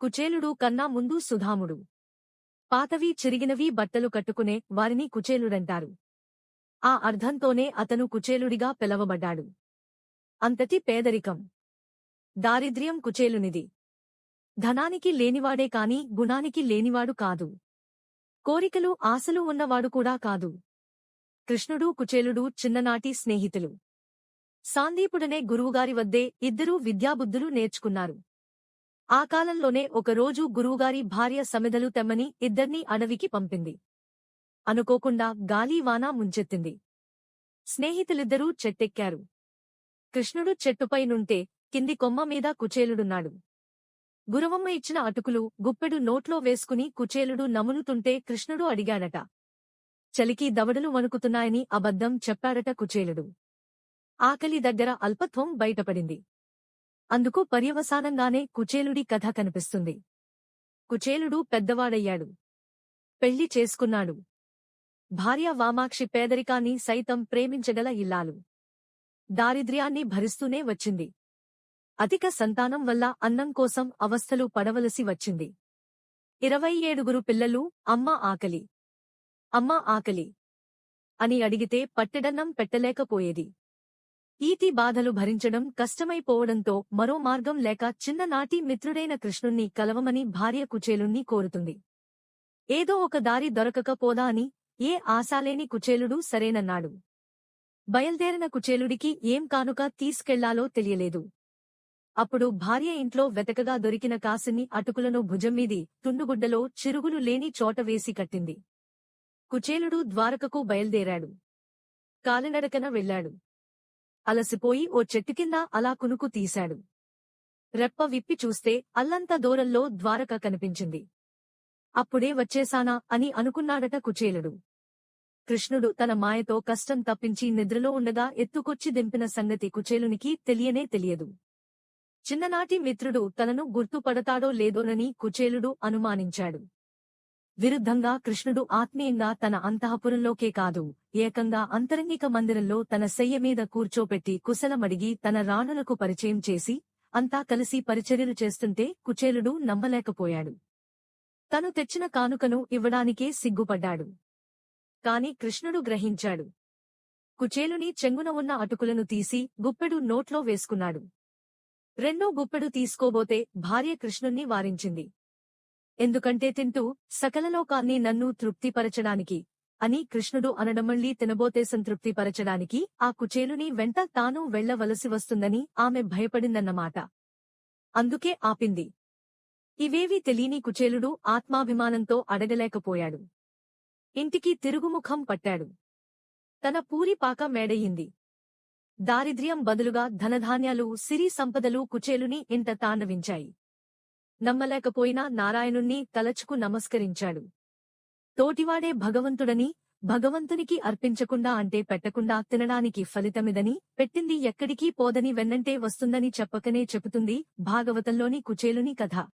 కుచేలుడు కన్నా ముందు సుధాముడు. పాతవి చిరిగినవి బట్టలు కట్టుకునే వారిని కుచేలుడంటారు. ఆ అర్థంతోనే అతను కుచేలుడిగా పిలవబడ్డాడు. అంతటి పేదరికం. దారిద్ర్యం కుచేలునిది. ధనానికి లేనివాడే కాని గుణానికి లేనివాడు కాదు. కోరికలు ఆశలు ఉన్నవాడు కూడా కాదు. కృష్ణుడు కుచేలుడు చిన్ననాటి స్నేహితులు. సాందీపుడనే గురువుగారి వద్దే ఇద్దరూ విద్యాబుద్ధులు నేర్చుకున్నారు. ఆ కాలంలోనే ఒకరోజు గురువుగారి భార్య సమిధలు తెమ్మని ఇద్దర్నీ అడవికి పంపింది. అనుకోకుండా గాలి ముంచెత్తింది. స్నేహితులిద్దరూ చెట్టెక్కారు. కృష్ణుడు చెట్టుపై నుంటే కింది కొమ్మ మీద కుచేలుడున్నాడు. గురవమ్మ ఇచ్చిన అటుకులు గుప్పెడు నోట్లో వేసుకుని కుచేలుడు నములుతుంటే కృష్ణుడు అడిగాడట. చలికి దవడలు వణుకుతున్నాయని అబద్ధం చెప్పాడట కుచేలుడు. ఆకలి దగ్గర అల్పత్వం బయటపడింది. అందుకు పర్యవసానంగానే కుచేలుడి కథ కనిపిస్తుంది. కుచేలుడు పెద్దవాడయ్యాడు. పెళ్ళి చేసుకున్నాడు. భార్య వామాక్షి పేదరికాన్ని సైతం ప్రేమించగల ఇల్లాలు. దారిద్ర్యాన్ని భరిస్తూనే వచ్చింది. అధిక సంతానం వల్ల అన్నం కోసం అవస్థలు పడవలసి వచ్చింది. ఇరవై ఏడుగురు పిల్లలు అమ్మ ఆకలి. అమ్మ ఆకలి. అని అడిగితే పట్టెడన్నం పెట్టలేకపోయేది. ఈతి బాధలు భరించడం కష్టమైపోవడంతో మరో మార్గం లేక చిన్ననాటి మిత్రుడైన కృష్ణుణ్ణి కలవమని భార్య కుచేలుణ్ణి కోరుతుంది. ఏదో ఒక దారి దొరకకపోదా అని ఏ ఆశాలేని కుచేలుడు సరేనన్నాడు. బయల్దేరిన కుచేలుడికి ఏం కానుక తీసుకెళ్ళాలో తెలియలేదు. అప్పుడు భార్య ఇంట్లో వెతకగా దొరికిన కాసిని అటుకులను భుజంమీది తుండుగుడ్డలో చిరుగులు లేని చోట వేసి కట్టింది. కుచేలుడు ద్వారకకు బయల్దేరాడు. కాలినడకన వెళ్ళాడు అలసిపోయి ఓ చెట్టు కింద అలా కునుకు తీశాడు. రెప్ప విప్పి చూస్తే అల్లంత దూరంలో ద్వారక కనిపించింది. అప్పుడే వచ్చేసానా అని అనుకున్నాడట కుచేలుడు. కృష్ణుడు తన మాయతో కష్టం తప్పించి నిద్రలో ఉండగా ఎత్తుకొచ్చి దింపిన సంగతి కుచేలునికి తెలియనే తెలియదు. చిన్ననాటి మిత్రుడు తనను గుర్తుపడతాడో లేదోనని కుచేలుడు అనుమానించాడు. విరుద్ధంగా కృష్ణుడు ఆత్మీయంగా తన అంతఃపురంలోకే కాదు ఏకంగా అంతరంగిక మందిరంలో తన శయ్య మీద కూర్చోపెట్టి కుశలమడిగి తన రాణులకు పరిచయం చేసి అంతా కలిసి పరిచర్యలు చేస్తుంటే కుచేలుడు నమ్మలేకపోయాడు. తను తెచ్చిన కానుకను ఇవ్వడానికే సిగ్గుపడ్డాడు. కాని కృష్ణుడు గ్రహించాడు. కుచేలుని చెంగున ఉన్న అటుకులను తీసి గుప్పెడు నోట్లో వేసుకున్నాడు. రెండో గుప్పెడు తీసుకోబోతే భార్య కృష్ణుణ్ణి వారించింది. ఎందుకంటే తింటూ సకలలోకాన్ని నన్ను తృప్తిపరచడానికి అని కృష్ణుడు అనడమళ్ళీ తినబోతే సంతృప్తిపరచడానికి ఆ కుచేలుని వెంట తాను వెళ్ళవలసి వస్తుందని ఆమె భయపడిందన్నమాట. అందుకే ఆపింది. ఇవేవీ తెలియని కుచేలుడు ఆత్మాభిమానంతో అడగలేకపోయాడు. ఇంటికి తిరుగుముఖం పట్టాడు. తన పూరిపాక మేడయింది దారిద్ర్యం బదులుగా ధనధాన్యాలు సిరి సంపదలు కుచేలుని ఇంట తాండవించాయి. నమ్మలేకపోయినా నారాయణుణ్ణి తలచుకు నమస్కరించాడు. తోటివాడే భగవంతుడని భగవంతునికి అర్పించకుండా అంటే పెట్టకుండా తినడానికి ఫలితమిదని పెట్టింది ఎక్కడికీ పోదని వెన్నంటే వస్తుందని చెప్పకనే చెబుతుంది భాగవతంలోని కుచేలుని కథ.